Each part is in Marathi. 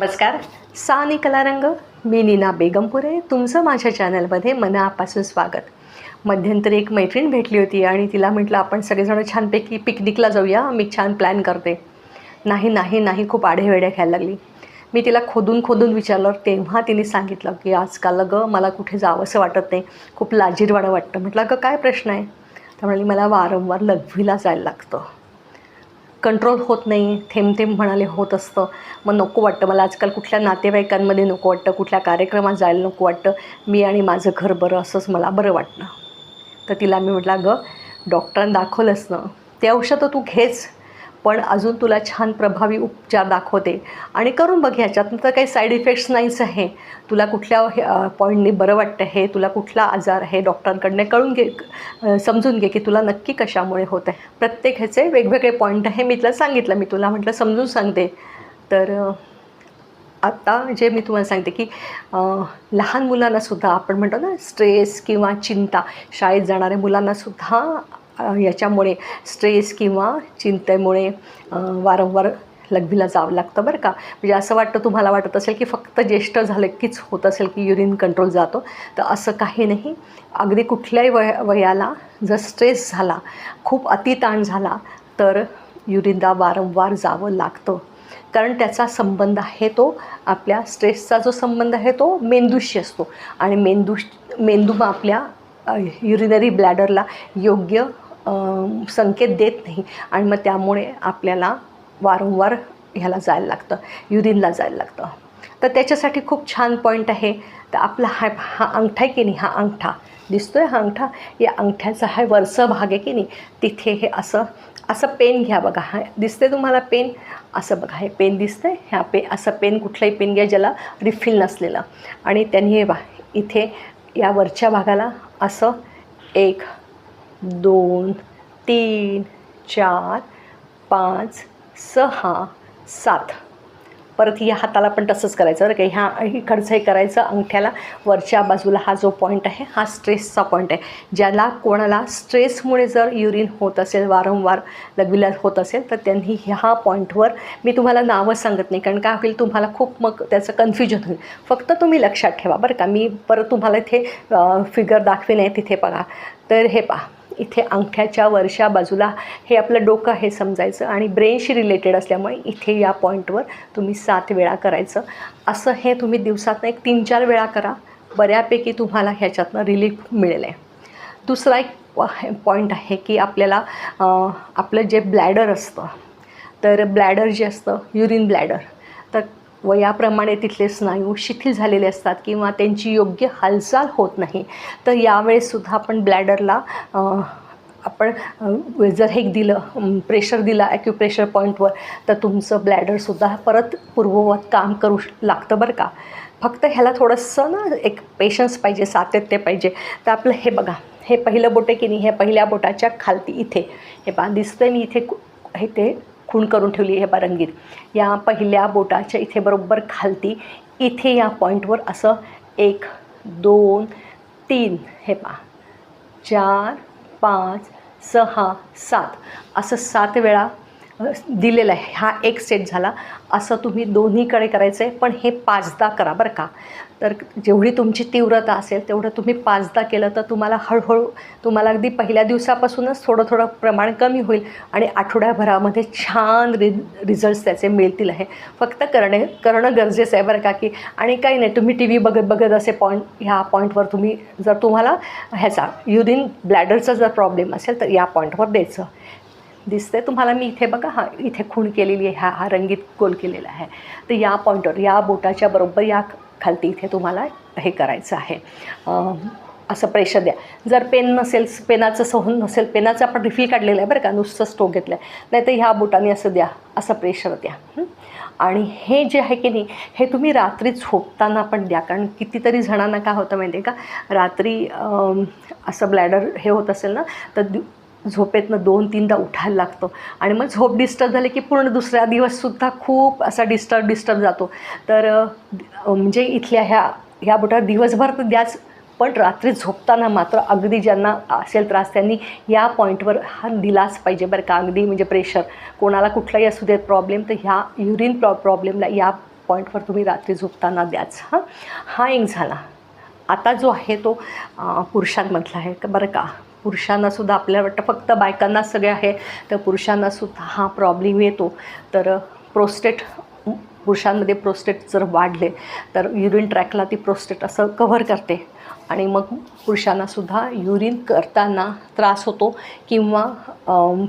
नमस्कार. सानी कलारंग मी नीना बेगमपुरे तुमचं माझ्या चॅनलमध्ये मनापासून स्वागत. मध्यंतरी एक मैत्रीण भेटली होती आणि तिला म्हटलं आपण सगळेजण छानपैकी पिकनिकला जाऊया मी छान प्लॅन करते. नाही नाही नाही खूप आढेवेड्या खायला लागली. मी तिला खोदून खोदून विचारलं तेव्हा तिने सांगितलं की आजकाल अगं मला कुठे जावंसं वाटत नाही. खूप लाजीरवाडं वाटतं. म्हटलं अगं काय प्रश्न आहे? तर म्हणाली मला वारंवार लघवीला जायला लागतं. कंट्रोल होत नाही. थेंब थेंब म्हणाले होत असतं. मग नको वाटतं. मला आजकाल कुठल्या नातेवाईकांमध्ये नको वाटतं कुठल्या कार्यक्रमात जायला नको वाटतं. मी आणि माझं घर बरं असंच मला बरं वाटतं तर तिला मी म्हटलं अगं डॉक्टरांना दाखवलंच ना. ते औषधं तू घेच. पण अजून तुला छान प्रभावी उपचार दाखवते. आणि करून बघ ह्याच्यातनं तर काही साईड इफेक्ट्स नाहीच आहे. तुला कुठल्या पॉईंटने बरं वाटतं हे तुला कुठला आजार आहे डॉक्टरांकडनं कळून घे समजून घे की तुला नक्की कशामुळे होत आहे. प्रत्येक ह्याचे वेगवेगळे पॉईंट आहे. मी तुला सांगितलं मी तुला म्हटलं समजून सांगते. तर आत्ता जे मी तुम्हाला सांगते की लहान मुलांनासुद्धा आपण म्हणतो ना स्ट्रेस किंवा चिंता शाळेत जाणाऱ्या मुलांनासुद्धा याच्यामुळे स्ट्रेस किंवा चिंतेमुळे वारंवार लघवीला जावं लागतं बरं का. म्हणजे असं वाटतं तुम्हाला वाटत असेल की फक्त ज्येष्ठ झालं कीच होत असेल की युरिन कंट्रोल जातो. तर असं काही नाही. अगदी कुठल्याही वय वयाला जर स्ट्रेस झाला खूप अतिताण झाला तर युरिनला वारंवार जावं लागतं. कारण त्याचा संबंध आहे तो आपल्या स्ट्रेसचा जो संबंध आहे तो मेंदूशी असतो. आणि मेंदू मेंदू आपल्या युरिनरी ब्लॅडरला योग्य संकेत देत नाही. आणि मग त्यामुळे आपल्याला वारंवार ह्याला जायला लागतं युरिनला जायला लागतं. तर त्याच्यासाठी खूप छान पॉईंट आहे. तर आपला हा हा अंगठा आहे की नाही? हा अंगठा दिसतो आहे हा अंगठा? या अंगठ्याचा हा वरचा भाग आहे की नाही? तिथे हे असं असं पेन घ्या बघा. हा दिसते तुम्हाला पेन? असं बघा हे पेन दिसतं आहे ह्या पे असं पेन कुठलाही पेन घ्या ज्याला रिफिल नसलेलं. आणि त्यांनी हे बा इथे या वरच्या भागाला असं एक दोन तीन चार पाच सहा सात. परत या हाताला पण तसंच करायचं बरं का. ह्या इकडचं हे करायचं अंगठ्याला. वरच्या बाजूला हा जो पॉईंट आहे हा स्ट्रेसचा पॉईंट आहे. ज्याला कोणाला स्ट्रेसमुळे जर युरिन होत असेल वारंवार लघवीला होत असेल तर त्यांनी ह्या पॉईंटवर मी तुम्हाला नावं सांगत नाही कारण काय होईल तुम्हाला खूप मग त्याचं कन्फ्युजन होईल. फक्त तुम्ही लक्षात ठेवा बरं का. मी परत तुम्हाला इथे फिगर दाखवेन आहे तिथे बघा. तर हे पहा. इथे अंगठ्याच्या वरच्या बाजूला हे आपलं डोकं हे समजायचं आणि ब्रेनशी रिलेटेड असल्यामुळे इथे या पॉईंटवर तुम्ही सात वेळा करायचं. असं हे तुम्ही दिवसातनं एक तीन चार वेळा करा. बऱ्यापैकी तुम्हाला ह्याच्यातनं रिलीफ मिळेल आहे दुसरा एक पॉईंट आहे की आपल्याला आपलं जे ब्लॅडर असतं तर ब्लॅडर जे असतं युरिन ब्लॅडर तर वयाप्रमाणे तिथले स्नायू शिथिल झालेले असतात किंवा त्यांची योग्य हालचाल होत नाही. तर यावेळेससुद्धा आपण ब्लॅडरला आपण जर हे दिलं प्रेशर दिला ॲक्युप्रेशर पॉईंटवर तर तुमचं ब्लॅडरसुद्धा परत पूर्ववत काम करू श- लागतं बरं का. फक्त ह्याला थोडंसं ना एक पेशन्स पाहिजे सातत्य पाहिजे. तर आपलं हे बघा हे पहिलं बोट आहे की नाही हे पहिल्या बोटाच्या खालती इथे. हे पहा दिसतं मी इथे हे ते खूण करून ठेवली आहे बा रंगीत या पहिल्या बोटाच्या इथे बरोबर खालती इथे या पॉईंटवर असं एक दोन तीन हे पहा चार पाच सहा सात. असं सात वेळा दिलेलं आहे. हा एक सेट झाला. असं तुम्ही दोन्हीकडे करायचं आहे पण हे पाचदा करा बरं का. तर जेवढी तुमची तीव्रता असेल तेवढं तुम्ही पाचदा केलं तर तुम्हाला हळूहळू तुम्हाला अगदी पहिल्या दिवसापासूनच थोडं थोडं प्रमाण कमी होईल आणि आठवड्याभरामध्ये छान रि रिझल्ट्स त्याचे मिळतील आहे. फक्त करणे करणं गरजेचं आहे बरं का की आणि काही नाही तुम्ही टी व्ही बघत बघत असे पॉईंट ह्या पॉईंटवर तुम्ही जर तुम्हाला ह्याचा युरिन ब्लॅडरचा जर प्रॉब्लेम असेल तर या पॉईंटवर द्यायचं. दिसते तुम्हाला मी इथे बघा हा इथे खूण केलेली आहे हा हा रंगीत गोल केलेला आहे. तर या पॉईंटवर या बोटाच्या बरोबर या खालती इथे तुम्हाला हे करायचं आहे. असं प्रेशर द्या. जर पेन नसेल पेनाचं सहन नसेल पेनाचं आपण रिफिल काढलेलं आहे बरं का नुसतं स्टोक घेतलं आहे नाही तर ह्या बोटाने असं द्या असं प्रेशर द्या. आणि हे जे आहे की नाही हे तुम्ही रात्री झोपताना पण द्या. कारण कितीतरी जणांना काय होतं माहिती आहे का रात्री असं ब्लॅडर हे होत असेल ना तर झोपेतनं दोन तीनदा उठायला लागतं. आणि मग झोप डिस्टर्ब झाली की पूर्ण दुसऱ्या दिवससुद्धा खूप असा डिस्टर्ब डिस्टर्ब जातो. तर म्हणजे इथल्या ह्या ह्या बोटावर दिवसभर तर द्याच पण रात्री झोपताना मात्र अगदी ज्यांना असेल त्रास त्यांनी या पॉईंटवर हा दिलाच पाहिजे बरं का. अगदी म्हणजे प्रेशर कोणाला कुठलाही असू देत प्रॉब्लेम तर ह्या युरिन प्रॉ प्रॉब्लेमला या पॉईंटवर तुम्ही रात्री झोपताना द्याच. हां? हा एक झाला. आता जो आहे तो पुरुषांमधला आहे. का बरं का. पुरुषांनासुद्धा आपल्याला वाटतं फक्त बायकांनाच सगळे आहे तर पुरुषांनासुद्धा हा प्रॉब्लेम येतो. तर प्रोस्टेट पुरुषांमध्ये प्रोस्टेट जर वाढले तर युरिन ट्रॅकला ती प्रोस्टेट असं कव्हर करते. आणि मग पुरुषांनासुद्धा युरिन करताना त्रास होतो किंवा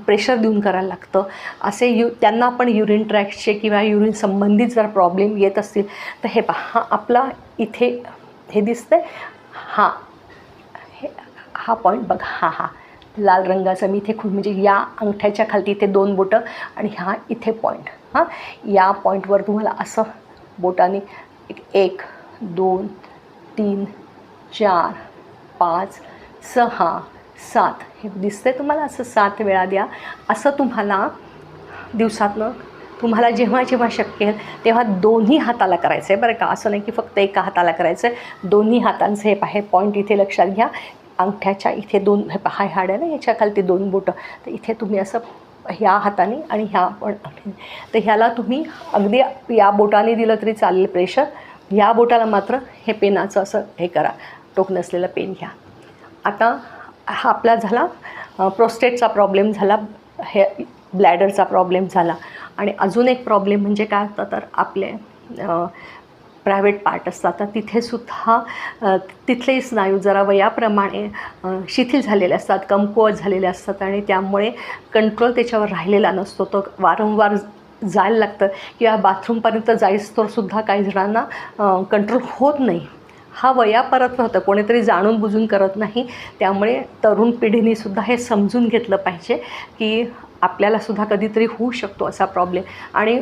प्रेशर देऊन करायला लागतं. असे यु त्यांना पण युरिन ट्रॅकचे किंवा युरिन संबंधित जर प्रॉब्लेम येत असतील तर हे पहा हा आपला इथे हे दिसतं हा हा पॉईंट बघ. हा हा. लाल रंगाचा मी इथे खूप म्हणजे या अंगठ्याच्या खालती इथे दोन बोटं आणि हा इथे पॉईंट हां? या पॉईंटवर तुम्हाला असं बोटाने एक एक दोन तीन चार पाच सहा सात. हे दिसतंय तुम्हाला? असं सात वेळा द्या. असं तुम्हाला दिवसातनं तुम्हाला जेव्हा जेव्हा शक्य तेव्हा दोन्ही हाताला करायचं आहे बरं का. असं नाही की फक्त एका हाताला करायचं आहे दोन्ही हातांचं हे पाहे. पॉईंट इथे लक्षात घ्या. अंगठ्याच्या इथे दोन हे पहा हाड आहे ना याच्या खालती दोन बोटं. तर इथे तुम्ही असं ह्या हाताने आणि ह्या पण तर ह्याला तुम्ही अगदी या बोटाने दिलं तरी चालेल प्रेशर. ह्या बोटाला मात्र हे पेनाचं असं हे करा. टोक नसलेलं पेन घ्या. आता हा आपला झाला प्रोस्टेटचा प्रॉब्लेम झाला हे ब्लॅडरचा प्रॉब्लेम झाला. आणि अजून एक प्रॉब्लेम म्हणजे काय होतं तर आपले प्रायव्हेट पार्ट असतात. तर तिथेसुद्धा तिथले स्नायू जरा वयाप्रमाणे शिथिल झालेले असतात कमकुवत झालेले असतात आणि त्यामुळे कंट्रोल त्याच्यावर राहिलेला नसतो. तो वारंवार जायला लागतं. किंवा बाथरूमपर्यंत जाईस्तोवरसुद्धा काही जणांना कंट्रोल होत नाही. हा वयापरत होतं कोणीतरी जाणून बुजून करत नाही. त्यामुळे तरुण पिढीनेसुद्धा हे समजून घेतलं पाहिजे की आपल्यालासुद्धा कधीतरी होऊ शकतो असा प्रॉब्लेम आणि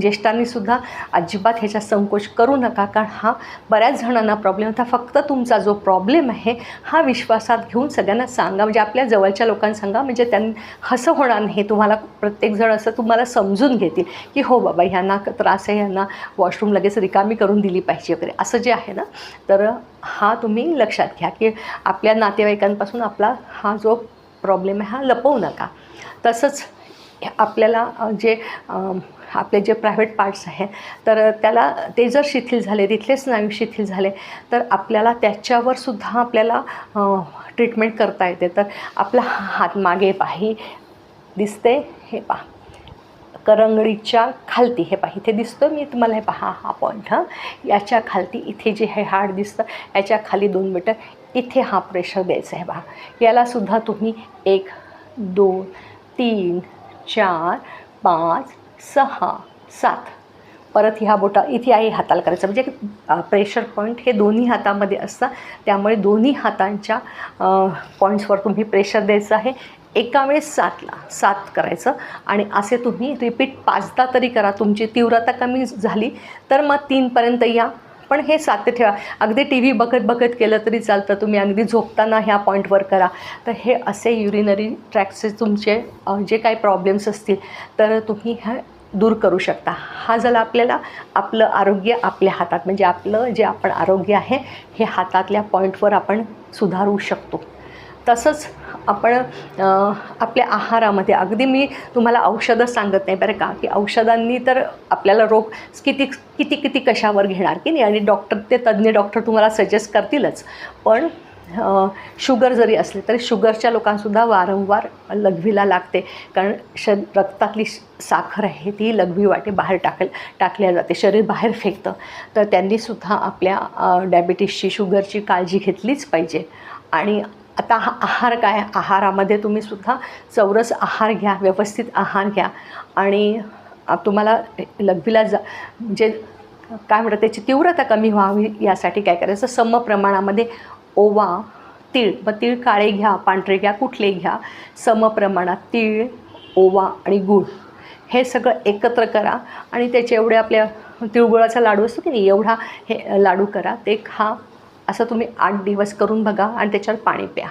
ज्येष्ठांनीसुद्धा अजिबात ह्याचा संकोच करू नका कारण हा बऱ्याच जणांना प्रॉब्लेम होता फक्त तुमचा जो प्रॉब्लेम आहे हा विश्वासात घेऊन सगळ्यांना सांगा. म्हणजे आपल्या जवळच्या लोकांना सांगा. म्हणजे त्यां हसं होणार नाही तुम्हाला प्रत्येकजण असं तुम्हाला समजून घेतील की हो बाबा ह्यांना क- त्रास आहे ह्यांना वॉशरूम लगेच रिकामी करून दिली पाहिजे वगैरे. असं जे आहे ना तर हा तुम्ही लक्षात घ्या की आपल्या नातेवाईकांपासून आपला हा जो प्रॉब्लेम आहे हा लपवू नका. तसंच आपल्याला जे आपले जे प्रायव्हेट पार्ट्स आहेत तर त्याला ते जर शिथिल झाले तिथले स्नायू शिथिल झाले तर आपल्याला त्याच्यावर सुद्धा आपल्याला ट्रीटमेंट करता येते. तर आपला हात मागे पाही दिसते हे पहा. करंगळीच्या खालती हे पहा इथे दिसतो मी तुम्हाला हे पहा हा पॉईंट हां. याच्या खालती इथे जे हे हाड दिसतं याच्या खाली दोन मीटर इथे हा प्रेशर द्यायचा आहे पहा. यालासुद्धा तुम्ही एक दोन तीन चार पाच सहा सात. परत ह्या बोटा इथे आहे हाताला करायचं. म्हणजे प्रेशर पॉईंट हे दोन्ही हातामध्ये असतात त्यामुळे दोन्ही हातांच्या पॉईंट्सवर तुम्ही प्रेशर द्यायचं आहे. एका वेळेस सातला सात करायचं. आणि असे तुम्ही रिपीट पाचदा तरी करा. तुमची तीव्रता कमी झाली तर मग तीनपर्यंत या. पण हे सात्य ठेवा. अगदी टी व्ही बघत बघत केलं तरी चालतं. तुम्ही अगदी झोपताना ह्या पॉईंटवर करा. तर हे असे युरिनरी ट्रॅक्सचे तुमचे. जे काही प्रॉब्लेम्स असतील तर तुम्ही ह्या दूर करू शकता. हा झाला आपल्याला आपलं आरोग्य आपल्या हातात. म्हणजे आपलं जे आपण आरोग्य आहे हे हातातल्या पॉईंटवर आपण सुधारू शकतो. तसंच आपण आपल्या आहारामध्ये. अगदी मी तुम्हाला औषधं सांगत नाही बरं का की औषधांनी तर आपल्याला रोग किती किती किती कशावर घेणार की नाही? आणि डॉक्टर ते तज्ज्ञ डॉक्टर तुम्हाला सजेस्ट करतीलच. पण शुगर जरी असली तरी शुगरच्या लोकांसुद्धा वारंवार लघवीला लागते. कारण श रक्तातली साखर आहे ती लघवी वाटे बाहेर टाकल टाकल्या जाते. शरीर बाहेर फेकतं. तर त्यांनीसुद्धा आपल्या डायबिटीसची शुगरची काळजी घेतलीच पाहिजे. आणि आता हा आहार काय? आहारामध्ये तुम्ही सुद्धा चौरस आहार घ्या व्यवस्थित आहार घ्या. आणि तुम्हाला लघवीला जा म्हणजे काय म्हणतात त्याची तीव्रता कमी व्हावी यासाठी काय करायचं? सम प्रमाणामध्ये ओवा तीळ मग तीळ काळे घ्या पांढरे घ्या कुठले घ्या. सम प्रमाणात तीळ ओवा आणि गूळ हे सगळं एकत्र करा. आणि त्याचे एवढे आपल्या तिळगुळाचा लाडू असतो की नाही एवढा हे लाडू करा. ते खा. असं तुम्ही आठ दिवस करून बघा आणि त्याच्यावर पाणी प्या.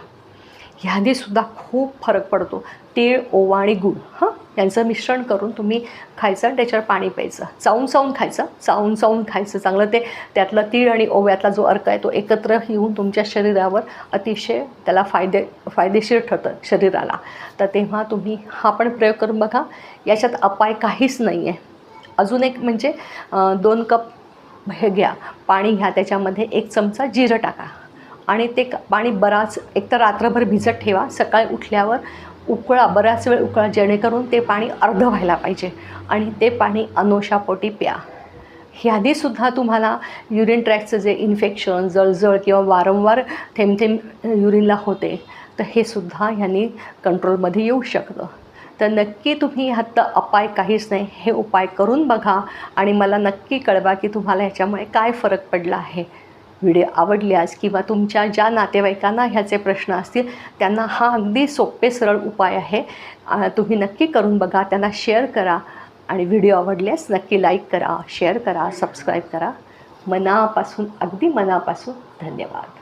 ह्यानेसुद्धा खूप फरक पडतो. तीळ ओवा आणि गूळ हां? यांचं मिश्रण करून तुम्ही खायचं आणि त्याच्यावर पाणी प्यायचं. चावून चावून खायचं चावून चावून खायचं. चांगलं ते त्यातलं तीळ आणि ओव्यातला जो अर्क आहे तो एकत्र येऊन तुमच्या शरीरावर अतिशय त्याला फायदे फायदेशीर ठरतं शरीराला. तर तेव्हा तुम्ही हा पण प्रयोग करून बघा. याच्यात अपाय काहीच नाही आहे अजून एक म्हणजे दोन कप हे घ्या. पाणी घ्या. त्याच्यामध्ये एक चमचा जिरं टाका. आणि ते पाणी बराच एकतर रात्रभर भिजत ठेवा. सकाळी उठल्यावर उकळा बराच वेळ उकळा जेणेकरून ते पाणी अर्ध व्हायला पाहिजे. आणि ते पाणी अनोशापोटी प्या. ह्याआधीसुद्धा तुम्हाला युरिन ट्रॅकचं जे इन्फेक्शन जळजळ किंवा वारंवार थेंब थेंब युरिनला होते तर हे सुद्धा ह्यांनी कंट्रोलमध्ये येऊ शकतं. तर नक्की तुम्ही ह्यात अपाय काहीच नाही हे उपाय करून बघा आणि मला नक्की कळवा की तुम्हाला ह्याच्यामुळे काय फरक पडला आहे. व्हिडिओ आवडल्यास किंवा तुमच्या ज्या नातेवाईकांना ह्याचे प्रश्न असतील त्यांना हा अगदी सोपे सरळ उपाय आहे. तुम्ही नक्की करून बघा त्यांना शेअर करा आणि व्हिडिओ आवडल्यास नक्की लाईक करा शेअर करा सबस्क्राईब करा. मनापासून अगदी मनापासून धन्यवाद.